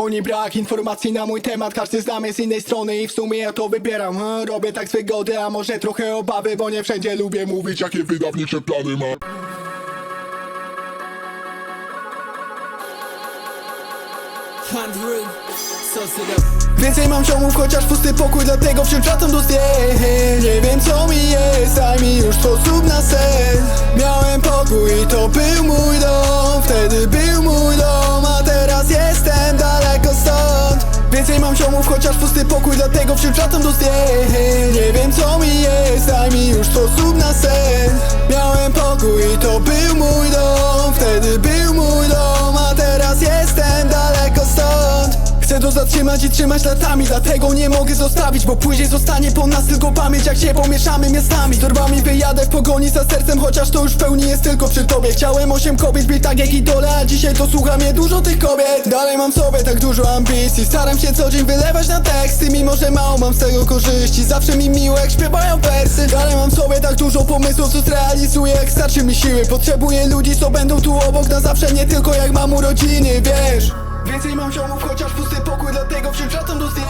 Oni brak informacji na mój temat, każdy z nami z innej strony i w sumie ja to wybieram Robię tak z wygody, a może trochę obawy, bo nie wszędzie lubię mówić Jakie wydawnicze plany ma? Więcej mam ziomów, chociaż pusty pokój, dlatego wciąż wracam do zdjęć Nie wiem co mi jest, daj mi już sposób na sen. Miałem pokój i to był mój dom Chociaż pusty pokój, dlatego wciąż wracam do zdjęć Nie wiem co mi jest, daj mi już sposób na sen. Miałem pokój i to był mój dom. Wtedy był mój dom, a teraz jestem daleko stąd Chcę to zatrzymać i trzymać latami Dlatego nie mogę zostawić Bo później zostanie po nas tylko pamięć Jak się pomieszamy miastami. Z torbami wyjadę w pogoni za sercem Chociaż to już w pełni jest tylko przy tobie. Chciałem osiem kobiet być tak jak idole A dzisiaj to słucha mnie dużo tych kobiet. Dalej mam sobie tak dużo ambicji Staram się co dzień wylewać na teksty. Mimo, że mało mam z tego korzyści Zawsze mi miło jak śpiewają wersy. Dalej mam sobie tak dużo pomysłów Co zrealizuję jak starczy mi siły. Potrzebuję ludzi co będą tu obok Na zawsze nie tylko jak mam urodziny Wiesz Więcej mam ziomów, chociaż pusty pokój Dlatego wciąż wracam do zdjęć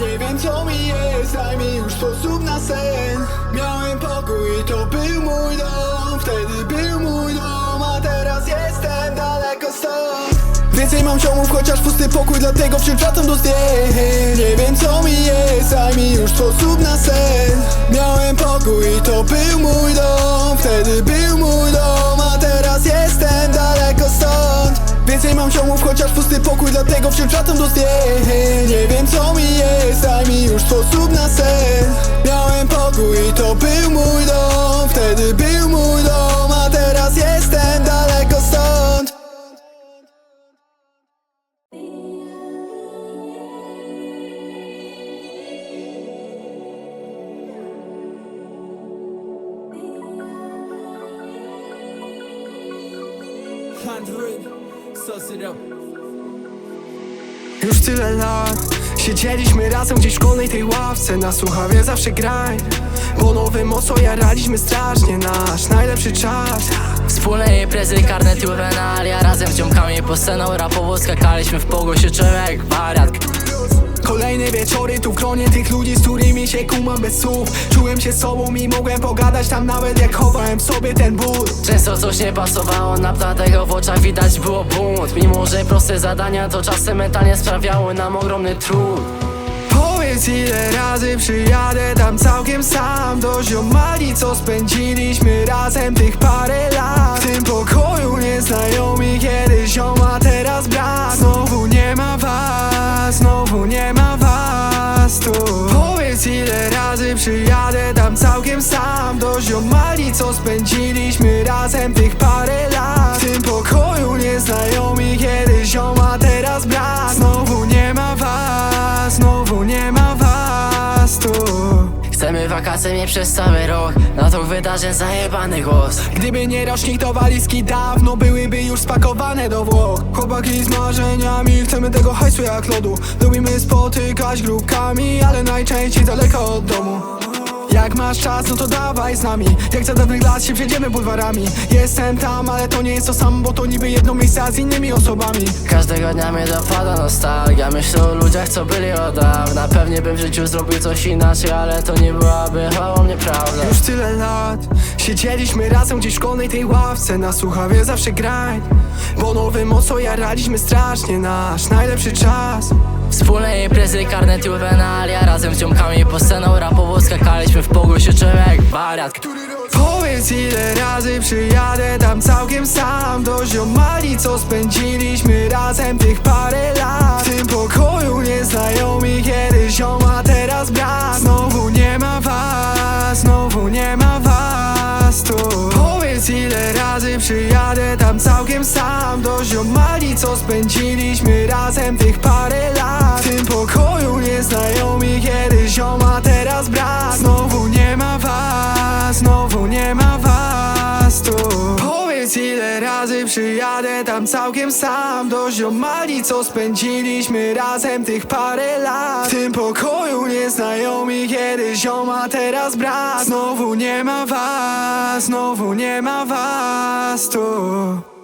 Nie wiem co mi jest, daj mi już sposób na sen. Miałem pokój i to był mój dom. Wtedy był mój dom, a teraz jestem daleko stąd. Więcej mam ziomów, chociaż pusty pokój Dlatego wciąż wracam do zdjęć Nie wiem co mi jest, daj mi już sposób na sen. Miałem pokój i to był mój dom. Wtedy był mój dom, a teraz jestem daleko stąd Więcej mam ziomów, chociaż pusty pokój Dlatego wciąż wracam do zdjęć Nie wiem co mi jest, daj mi już sposób na sen sus it up. Już tyle lat Siedzieliśmy razem gdzieś w szkolnej tej ławce. Na słuchawie zawsze graj Bo nowym mocno jaraliśmy strasznie. Nasz najlepszy czas. Wspólne imprezy, karnet i juvenalia Razem z ziomkami po sceną rapowo skakaliśmy w pogo się czułem jak wariat Kolejne wieczory tu w gronie tych ludzi, z którymi się kumam bez słów. Czułem się sobą i mogłem pogadać tam nawet jak chowałem sobie ten ból Często coś nie pasowało, nam dlatego w oczach widać było bunt. Mimo, że proste zadania to czasem mentalnie sprawiały nam ogromny trud Powiedz ile razy przyjadę tam całkiem sam Do ziomali co spędziliśmy razem tych parę lat. W tym pokoju nieznajomi kiedyś zioma teraz brak. Znowu nie ma was, znowu nie ma was tu. Powiedz ile razy przyjadę tam całkiem sam Do ziomali co spędziliśmy razem tych parę lat. W tym pokoju nieznajomi kiedyś zioma teraz brak znowu nie ma was tu. Chcemy wakacje mieć przez cały rok. Na to wydarzeń zajebany głos. Gdyby nie rocznik to walizki dawno byłyby już spakowane do Włoch. Chłopaki z marzeniami, chcemy tego hajsu jak lodu. Lubimy spotykać grupkami, ale najczęściej daleko od domu jak masz czas, no to dawaj z nami. Jak za dawnych lat się przejdziemy bulwarami. Jestem tam, ale to nie jest to samo Bo to niby jedno miejsce, a z innymi osobami. Każdego dnia mnie dopada nostalgia. Myślę o ludziach, co byli od dawna. Pewnie bym w życiu zrobił coś inaczej Ale to nie byłaby o mnie prawda. Już tyle lat Siedzieliśmy razem gdzieś w szkolnej tej ławce. Na słuchawie zawsze graj Bo nowym mocno jaraliśmy strasznie Nasz najlepszy czas Wspólne imprezy, karnet i juvenalia Razem z ziomkami po sceną rapowo skakaliśmy w czułem jak wariat. Powiedz ile razy przyjadę tam całkiem sam Do ziomali co spędziliśmy razem tych parę lat. W tym pokoju nieznajomi kiedyś zioma teraz brak Znowu nie ma was, znowu nie ma przyjadę tam całkiem sam. Do ziomali co spędziliśmy razem tych parę lat. W tym pokoju nieznajomi kiedyś zioma przyjadę tam całkiem sam. Do ziomali co spędziliśmy razem tych parę lat. W tym pokoju nieznajomi kiedyś zioma teraz brak Znowu nie ma was, znowu nie ma was tu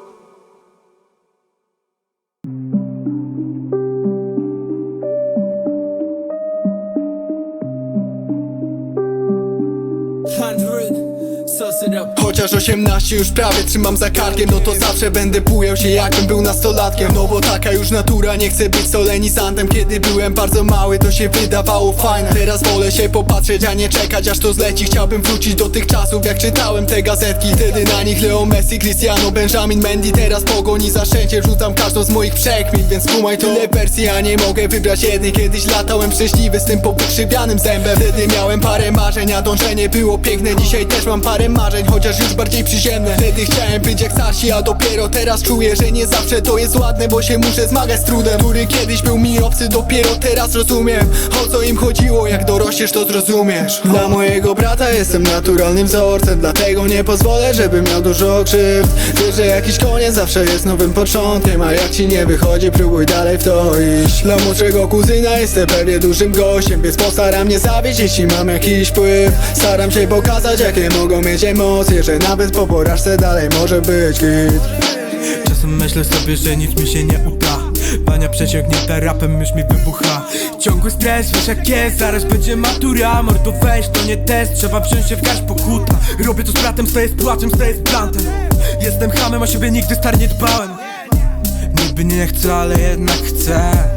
Chociaż 18 już prawie trzymam za karkiem No to zawsze będę bujał się jakbym był nastolatkiem. No bo taka już natura, nie chcę być solenisantem Kiedy byłem bardzo mały to się wydawało fajne. Teraz wolę się popatrzeć, a nie czekać aż to zleci. Chciałbym wrócić do tych czasów jak czytałem te gazetki. Wtedy na nich Leo Messi, Cristiano, Benjamin Mendy. Teraz pogoni za szczęście, rzucam każdą z moich przekmin. Więc kumaj Tyle wersji, a nie mogę wybrać jednej. Kiedyś latałem szczęśliwy z tym powykrzywianym zębem. Wtedy miałem parę marzeń, a dążenie było piękne. Dzisiaj też mam parę marzeń, chociaż już bardziej przyziemne. Wtedy chciałem być jak starsi, a dopiero teraz czuję, że nie zawsze to jest ładne Bo się muszę zmagać z trudem, który kiedyś był mi Dopiero teraz rozumiem, o co im chodziło Jak dorośniesz to zrozumiesz. Dla mojego brata jestem naturalnym wzorcem Dlatego nie pozwolę, żeby miał dużo krzywd. Wiesz, że jakiś koniec zawsze jest nowym początkiem A jak ci nie wychodzi, próbuj dalej w to iść. Dla młodszego kuzyna jestem pewnie dużym gościem Więc postaram nie zawieść, jeśli mam jakiś wpływ. Staram się pokazać, jakie mogą mieć emocje Że nawet po porażce dalej może być git. Czasem myślę sobie, że nic mi się nie uda Bania przeciągnięta rapem już mi wybucha. Ciągły stres, wiesz jak jest, zaraz będzie matura. Mordo weź, to nie test, trzeba wziąć się w garść pokuta Robię to z bratem, stoję z płaczem, stoję z plantem. Jestem hamem, o siebie nigdy star nie dbałem. Niby nie chcę, ale jednak chcę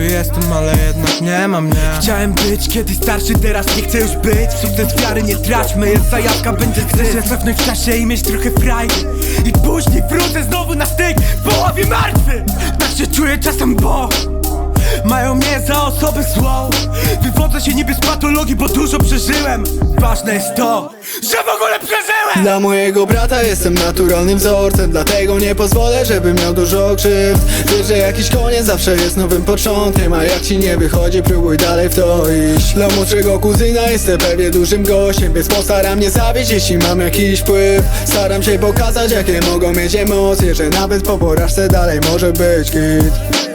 Niby jestem, ale jednak nie mam mnie Chciałem być kiedyś starszy, teraz nie chcę już być. Sukces wiary nie traćmy, jest zajawka, będzie Chcę się cofnąć w czasie i mieć trochę frajdy. I później wrócę znowu na styk, połowie martwy! Tak się czuję czasem, bo mają mnie za osobę złą Wywodzę się niby z patologii, bo dużo przeżyłem. Ważne jest to, że w ogóle przeżyłem Dla mojego brata jestem naturalnym wzorcem Dlatego nie pozwolę, żeby miał dużo krzywd. Wiesz, że jakiś koniec zawsze jest nowym początkiem A jak ci nie wychodzi, próbuj dalej w to iść. Dla młodszego kuzyna jestem pewnie dużym gościem Więc postaram nie zawieść, jeśli mam jakiś wpływ. Staram się pokazać, jakie mogą mieć emocje Że nawet po porażce dalej może być git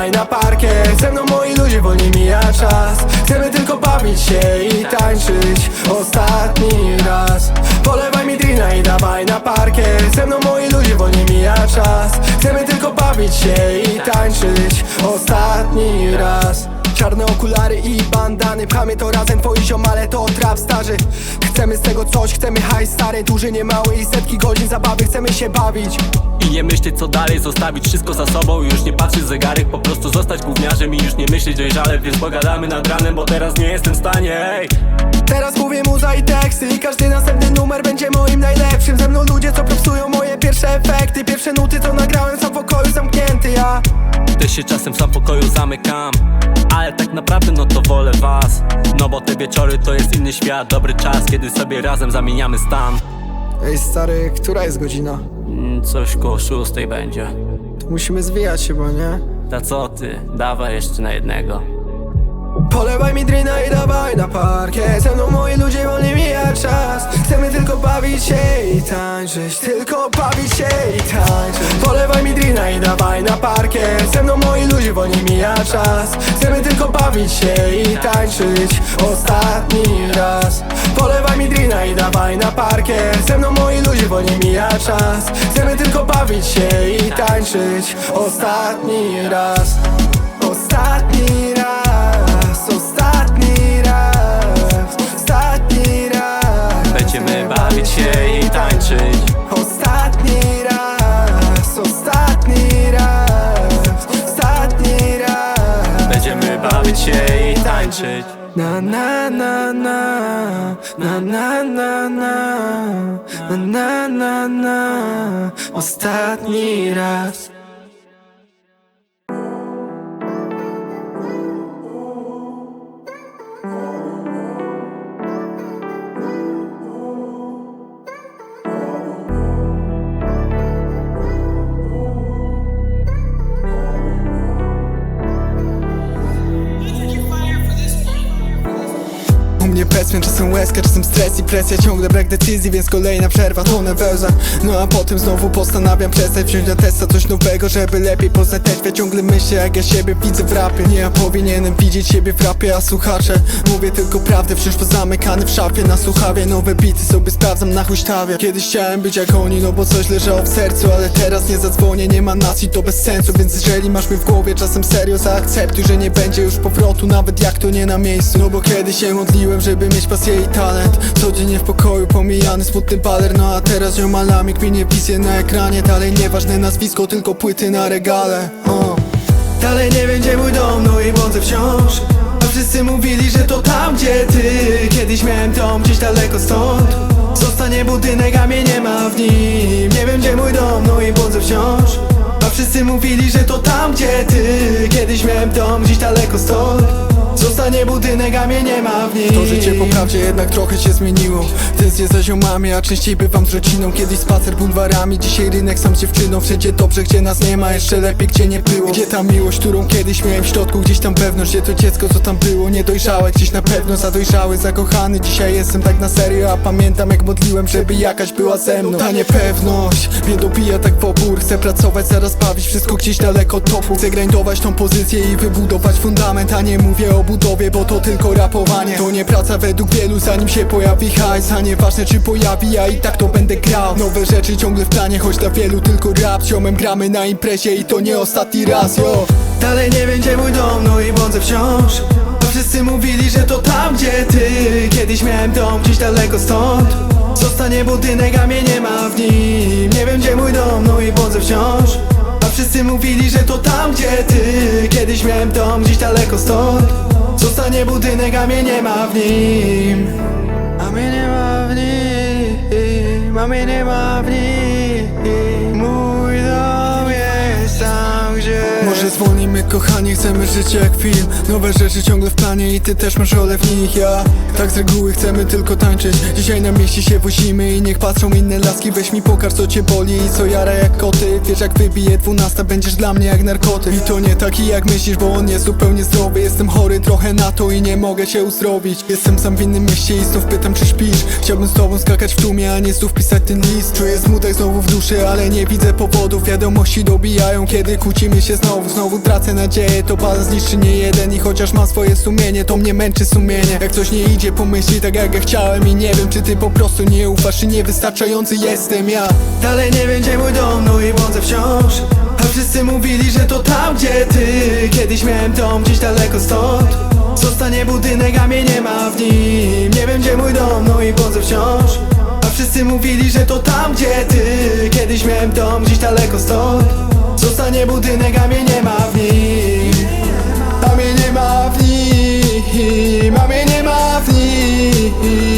dawaj na parkę Ze mną moi ludzie wolniej mija czas. Chcemy tylko bawić się i tańczyć. Ostatni raz. Polewaj mi drina i dawaj na parkę Ze mną moi ludzie wolniej mija czas. Chcemy tylko bawić się i tańczyć. Ostatni raz Czarne okulary i bandany. Pchamy to razem, twoi ziomale to trap starzy. Chcemy z tego coś, chcemy hajs stary. Duży, nie mały i setki godzin zabawy Chcemy się bawić. I nie myśleć co dalej, zostawić wszystko za sobą. Już nie patrzeć zegarek, po prostu zostać gówniarzem I już nie myśleć dojrzale, więc pogadamy nad ranem Bo teraz nie jestem w stanie, ej. Teraz mówię muza i teksty I każdy następny numer będzie moim najlepszym. Ze mną ludzie, co propsują moje pierwsze efekty. Pierwsze nuty, co nagrałem sam w pokoju zamknięty ja. Też się czasem sam w pokoju zamykam Ale tak naprawdę no to wolę was. No bo te wieczory to jest inny świat. Dobry czas, kiedy sobie razem zamieniamy stan. Ej stary, która jest godzina? Mm, Coś koło szóstej będzie. Musimy zwijać się, bo nie? Ta co ty, dawaj jeszcze na jednego Polewaj mi drina i dawaj na parkie. Ze mną moi ludzie wolniej mija czas. Chcemy tylko bawić się i tańczyć. Tylko bawić się i tańczyć. Polewaj mi drina i dawaj na parkie. Ze mną moi ludzie wolniej mija czas. Chcemy tylko bawić się i tańczyć. Ostatni raz. Polewaj mi drina i dawaj na parkie. Ze mną moi ludzie wolniej mija czas. Chcemy tylko bawić się i tańczyć. Ostatni raz. Ostatni Na na na na. Na na na na. Na na na na. Ostatni raz łezka, czasem stres i presja Ciągle brak decyzji, więc kolejna przerwa Tonę we łzach No a potem znowu postanawiam przestać Wziąć na testa coś nowego, żeby lepiej poznać treść Ciągle myślę jak ja siebie widzę w rapie. Nie ja powinienem widzieć siebie w rapie A słuchacze, mówię tylko prawdę. Wciąż pozamykany w szafie na słuchawie Nowe bity sobie sprawdzam na huśtawie. Kiedyś chciałem być jak oni, no bo coś leżało w sercu Ale teraz nie zadzwonię, nie ma nas i to bez sensu. Więc jeżeli masz mnie w głowie czasem serio Zaakceptuj, że nie będzie już powrotu Nawet jak to nie na miejscu. No bo kiedyś się modliłem, żeby mieć pasję i talent. Codziennie w pokoju pomijany smutny baler. No a teraz ziomalami kminie wizję na ekranie. Dalej nieważne nazwisko, tylko płyty na regale. O. Dalej nie wiem gdzie mój dom, no i błądzę wciąż. A wszyscy mówili, że to tam gdzie ty. Kiedyś miałem dom gdzieś daleko stąd. Zostanie budynek, a mnie nie ma w nim. Nie wiem gdzie mój dom, no i błądzę wciąż. A wszyscy mówili, że to tam gdzie ty. Kiedyś miałem dom gdzieś daleko stąd Budynek, a mnie nie ma w nim. To życie po prawdzie jednak trochę się zmieniło. Tęsknię za ziomami, a częściej bywam z rodziną. Kiedyś spacer bulwarami, dzisiaj rynek sam z dziewczyną. Wszędzie dobrze, gdzie nas nie ma, jeszcze lepiej, gdzie nie było. Gdzie ta miłość, którą kiedyś miałem w środku? Gdzieś tam wewnątrz, gdzie to dziecko, co tam było. Niedojrzałe, gdzieś na pewno zadojrzały, zakochany Dzisiaj jestem tak na serio, a pamiętam jak modliłem, żeby jakaś była ze mną. Ta niepewność mnie dobija tak w opór. Chcę pracować, zaraz bawić, wszystko gdzieś daleko od topu. Chcę grindować tą pozycję i wybudować fundament A nie mówię o budowie, bo to tylko rapowanie. To nie praca według wielu, zanim się pojawi hajs. A nieważne czy pojawi, ja i tak to będę grał. Nowe rzeczy ciągle w planie, choć dla wielu tylko rap. Ziomem gramy na imprezie i to nie ostatni raz, yo. Dalej nie wiem gdzie mój dom, no i błądzę wciąż. Wszyscy mówili, że to tam gdzie ty. Kiedyś miałem dom gdzieś daleko stąd. Zostanie budynek, a mnie nie ma w nim. Nie wiem gdzie mój dom, no i błądzę wciąż. Wszyscy mówili, że to tam gdzie ty. Kiedyś miałem dom gdzieś daleko stąd Zostanie budynek, a mnie nie ma w nim. A mnie nie ma w nim A mnie nie ma w nim. Mój dom jest tam gdzie Może zwolnimy kochani, chcemy żyć jak film. Nowe rzeczy ciągle w planie i ty też masz rolę w nich Ja. Tak z reguły chcemy tylko tańczyć. Dzisiaj na mieście się wozimy i niech patrzą inne laski. Weź mi pokaż co cię boli i co jara jak koty. Wiesz jak wybije dwunasta będziesz dla mnie jak narkotyk. I to nie taki jak myślisz, bo on jest zupełnie zdrowy. Jestem chory trochę na to i nie mogę się uzdrowić. Jestem sam w innym mieście i znów pytam czy śpisz. Chciałbym z tobą skakać w tłumie, a nie znów pisać ten list. Czuję smutek znowu w duszy, ale nie widzę powodów. Wiadomości dobijają, kiedy kłócimy się znowu. Znowu tracę nadzieję, to baza zniszczy nie jeden. I chociaż mam swoje sumienie, to mnie męczy sumienie. Jak coś nie idzie po myśli tak jak ja chciałem I nie wiem czy ty po prostu nie ufasz, czy niewystarczający jestem ja. Dalej nie gdzie mój dom, no i błądzę wciąż wszyscy mówili, że to tam gdzie ty. Kiedyś miałem dom gdzieś daleko stąd. Zostanie budynek, a mnie nie ma w nim. Nie wiem gdzie mój dom, no i błądzę wciąż? A wszyscy mówili, że to tam gdzie ty. Kiedyś miałem dom gdzieś daleko stąd. Zostanie budynek, a mnie nie ma w nim. A mnie nie ma w nim. A mnie nie ma w nim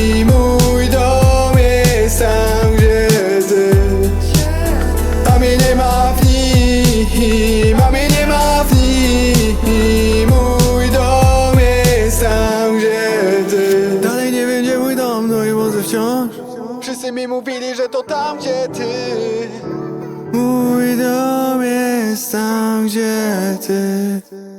to tam gdzie ty. Mój dom jest tam gdzie ty